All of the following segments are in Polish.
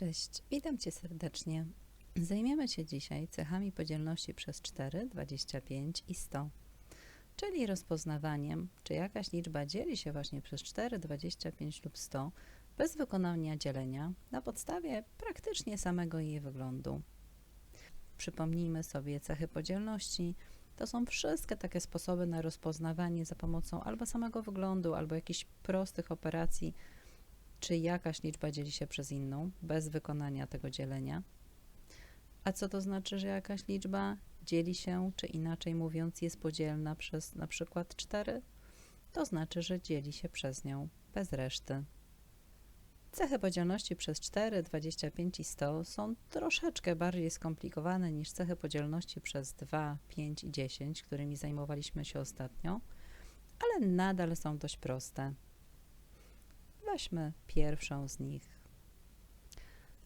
Cześć, witam Cię serdecznie. Zajmiemy się dzisiaj cechami podzielności przez 4, 25 i 100, czyli rozpoznawaniem, czy jakaś liczba dzieli się właśnie przez 4, 25 lub 100 bez wykonania dzielenia na podstawie praktycznie samego jej wyglądu. Przypomnijmy sobie cechy podzielności. To są wszystkie takie sposoby na rozpoznawanie za pomocą albo samego wyglądu, albo jakichś prostych operacji, czy jakaś liczba dzieli się przez inną bez wykonania tego dzielenia. A co to znaczy, że jakaś liczba dzieli się, czy inaczej mówiąc, jest podzielna przez na przykład 4? To znaczy, że dzieli się przez nią bez reszty. Cechy podzielności przez 4, 25 i 100 są troszeczkę bardziej skomplikowane niż cechy podzielności przez 2, 5 i 10, którymi zajmowaliśmy się ostatnio, ale nadal są dość proste. Weźmy pierwszą z nich.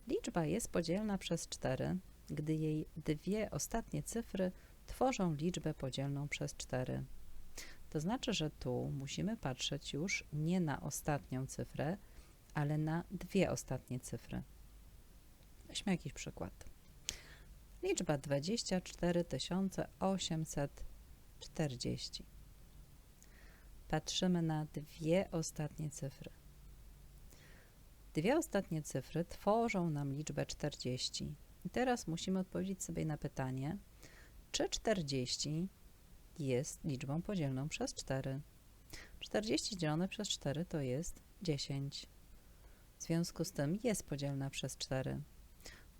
Liczba jest podzielna przez 4, gdy jej dwie ostatnie cyfry tworzą liczbę podzielną przez 4. To znaczy, że tu musimy patrzeć już nie na ostatnią cyfrę, ale na dwie ostatnie cyfry. Weźmy jakiś przykład. Liczba 24 840. Patrzymy na dwie ostatnie cyfry. Dwie ostatnie cyfry tworzą nam liczbę 40. I teraz musimy odpowiedzieć sobie na pytanie, czy 40 jest liczbą podzielną przez 4. 40 dzielone przez 4 to jest 10. W związku z tym jest podzielna przez 4.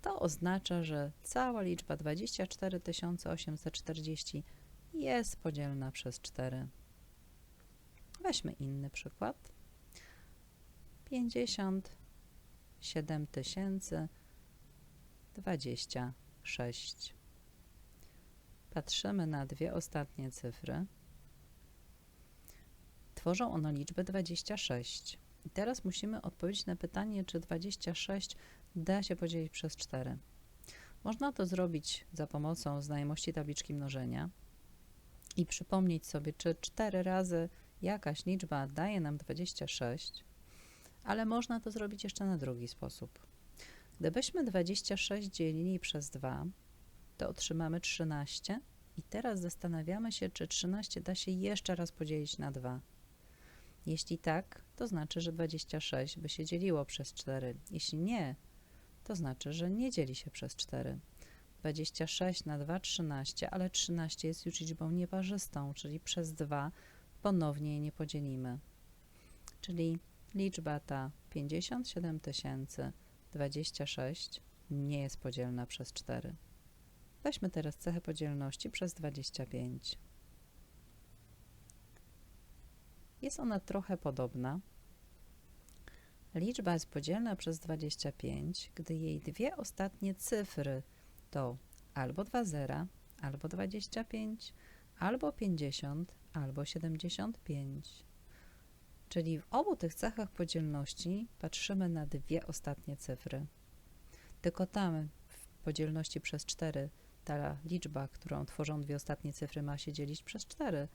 To oznacza, że cała liczba 24 840 jest podzielna przez 4. Weźmy inny przykład. 57 026. Patrzymy na dwie ostatnie cyfry. Tworzą one liczbę 26. I teraz musimy odpowiedzieć na pytanie, czy 26 da się podzielić przez 4. Można to zrobić za pomocą znajomości tabliczki mnożenia i przypomnieć sobie, czy 4 razy jakaś liczba daje nam 26, ale można to zrobić jeszcze na drugi sposób. Gdybyśmy 26 dzielili przez 2, to otrzymamy 13 i teraz zastanawiamy się, czy 13 da się jeszcze raz podzielić na 2. Jeśli tak, to znaczy, że 26 by się dzieliło przez 4. Jeśli nie, to znaczy, że nie dzieli się przez 4. 26 na 2 13, ale 13 jest już liczbą nieparzystą, czyli przez 2 ponownie jej nie podzielimy. Czyli liczba ta 57 026 nie jest podzielna przez 4. Weźmy teraz cechę podzielności przez 25. Jest ona trochę podobna. Liczba jest podzielna przez 25, gdy jej dwie ostatnie cyfry to albo 2 zera, albo 25, albo 50, albo 75. Czyli w obu tych cechach podzielności patrzymy na dwie ostatnie cyfry. Tylko tam w podzielności przez 4 ta liczba, którą tworzą dwie ostatnie cyfry ma się dzielić przez 4,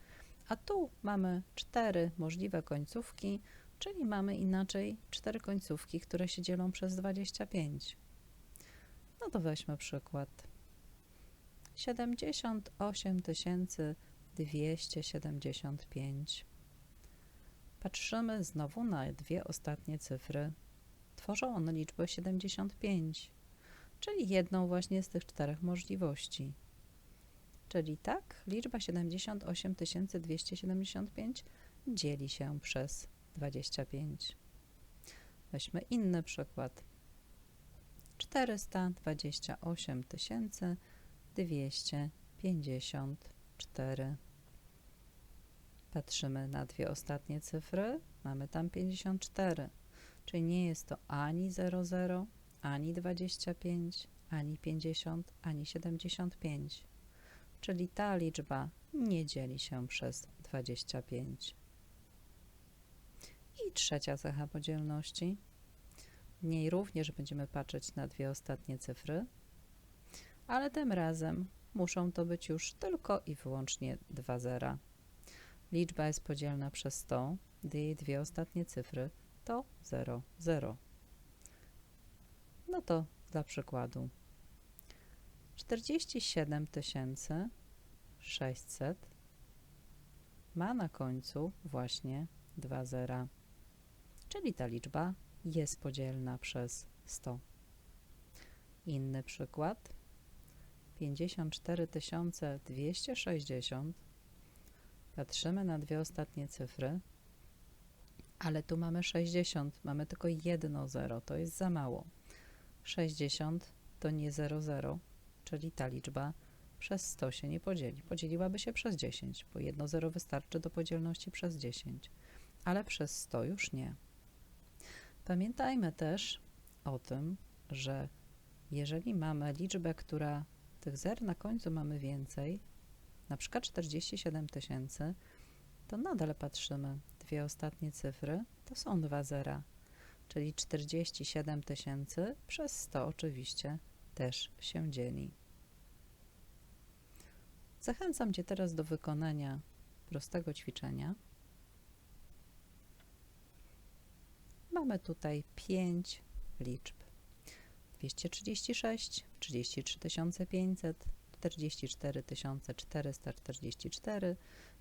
a tu mamy cztery możliwe końcówki, czyli mamy inaczej cztery końcówki, które się dzielą przez 25. No to weźmy przykład. 78 275. Patrzymy znowu na dwie ostatnie cyfry. Tworzą one liczbę 75, czyli jedną właśnie z tych czterech możliwości. Czyli tak, liczba 78 275 dzieli się przez 25. Weźmy inny przykład. 428 254. Patrzymy na dwie ostatnie cyfry, mamy tam 54, czyli nie jest to ani 00, ani 25, ani 50, ani 75 czyli ta liczba nie dzieli się przez 25. I trzecia cecha podzielności. W niej również będziemy patrzeć na dwie ostatnie cyfry, ale tym razem muszą to być już tylko i wyłącznie dwa zera. Liczba jest podzielna przez 100, gdy jej dwie ostatnie cyfry to 0, 0. No to dla przykładu 47 600 ma na końcu właśnie dwa zera, czyli ta liczba jest podzielna przez 100. Inny przykład 54 260 patrzymy na dwie ostatnie cyfry ale tu mamy 60, mamy tylko jedno 0, to jest za mało. 60 to nie 0, 0, czyli ta liczba przez 100 się nie podzieli. Podzieliłaby się przez 10, bo jedno 0 wystarczy do podzielności przez 10, ale przez 100 już nie. Pamiętajmy też o tym, że jeżeli mamy liczbę, która tych zer na końcu mamy więcej, na przykład 47 tysięcy, to nadal patrzymy. Dwie ostatnie cyfry to są dwa zera, czyli 47 tysięcy przez 100 oczywiście też się dzieli. Zachęcam Cię teraz do wykonania prostego ćwiczenia. Mamy tutaj 5 liczb. 236, 33 500, 44 444,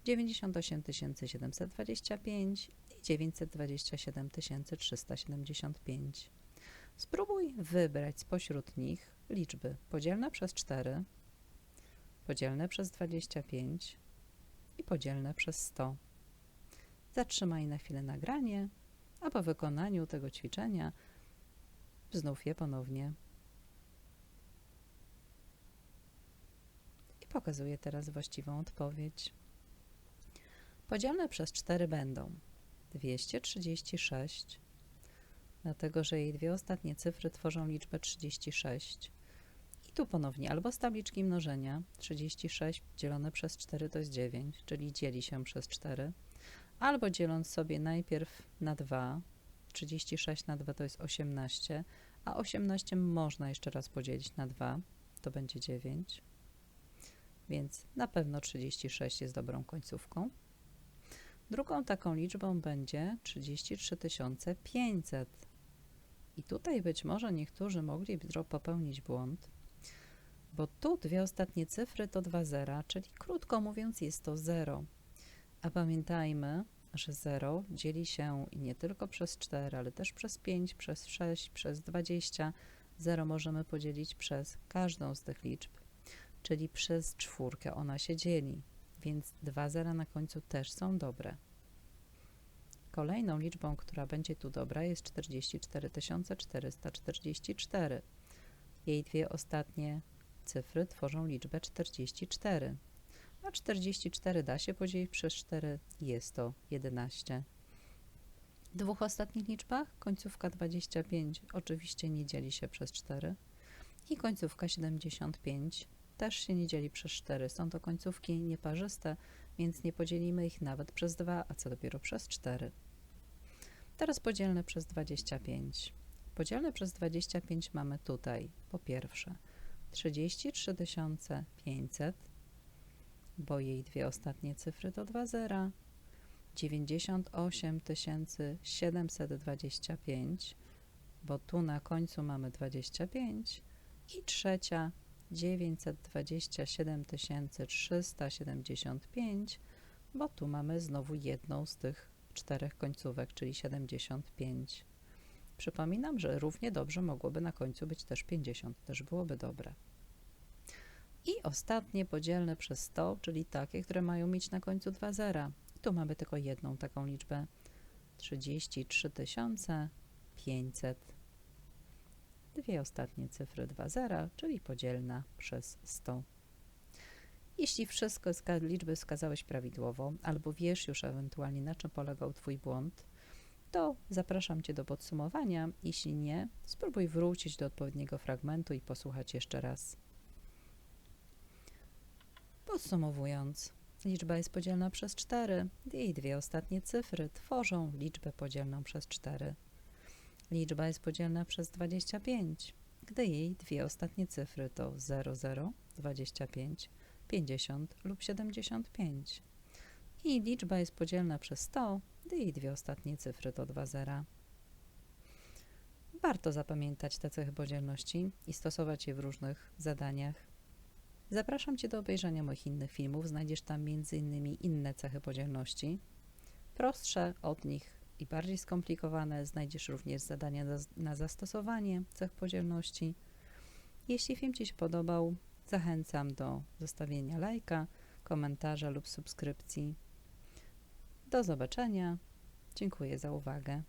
98 725 i 927 375. Spróbuj wybrać spośród nich liczby podzielne przez 4, podzielne przez 25 i podzielne przez 100. Zatrzymaj na chwilę nagranie, a po wykonaniu tego ćwiczenia znów je ponownie pokazuję teraz właściwą odpowiedź. Podzielne przez 4 będą 236, dlatego że jej dwie ostatnie cyfry tworzą liczbę 36. I tu ponownie albo z tabliczki mnożenia 36 dzielone przez 4 to jest 9, czyli dzieli się przez 4, albo dzieląc sobie najpierw na 2, 36 na 2 to jest 18, a 18 można jeszcze raz podzielić na 2, to będzie 9, więc na pewno 36 jest dobrą końcówką. Drugą taką liczbą będzie 33 500. I tutaj być może niektórzy mogli popełnić błąd, bo tu dwie ostatnie cyfry to dwa zera, czyli krótko mówiąc jest to 0. A pamiętajmy, że 0 dzieli się nie tylko przez 4, ale też przez 5, przez 6, przez 20. 0 możemy podzielić przez każdą z tych liczb, czyli przez czwórkę ona się dzieli więc dwa zera na końcu też są dobre. Kolejną liczbą, która będzie tu dobra jest 44 444. Jej dwie ostatnie cyfry tworzą liczbę 44. A 44 da się podzielić przez 4, jest to 11. W dwóch ostatnich liczbach końcówka 25 oczywiście nie dzieli się przez 4 i końcówka 75 też się nie dzieli przez 4. Są to końcówki nieparzyste, więc nie podzielimy ich nawet przez 2, a co dopiero przez 4. Teraz podzielne przez 25. Podzielne przez 25 mamy tutaj po pierwsze 33 500, bo jej dwie ostatnie cyfry to 2 zera, 98 725, bo tu na końcu mamy 25 i trzecia 927 375, bo tu mamy znowu jedną z tych czterech końcówek, czyli 75. Przypominam, że równie dobrze mogłoby na końcu być też 50, też byłoby dobre. I ostatnie podzielne przez 100, czyli takie, które mają mieć na końcu dwa zera. Tu mamy tylko jedną taką liczbę. 33 500 dwie ostatnie cyfry 2 zera, czyli podzielna przez 100. Jeśli wszystko liczby wskazałeś prawidłowo, albo wiesz już ewentualnie na czym polegał Twój błąd, to zapraszam Cię do podsumowania. Jeśli nie, spróbuj wrócić do odpowiedniego fragmentu i posłuchać jeszcze raz. Podsumowując, liczba jest podzielna przez 4. Jej dwie ostatnie cyfry tworzą liczbę podzielną przez 4. Liczba jest podzielna przez 25, gdy jej dwie ostatnie cyfry to 00, 25, 50 lub 75. I liczba jest podzielna przez 100, gdy jej dwie ostatnie cyfry to 2 zera. Warto zapamiętać te cechy podzielności i stosować je w różnych zadaniach. Zapraszam Cię do obejrzenia moich innych filmów. Znajdziesz tam m.in. inne cechy podzielności. Prostsze od nich i bardziej skomplikowane znajdziesz również zadania na, zastosowanie cech podzielności. Jeśli film Ci się podobał, zachęcam do zostawienia lajka, komentarza lub subskrypcji. Do zobaczenia. Dziękuję za uwagę.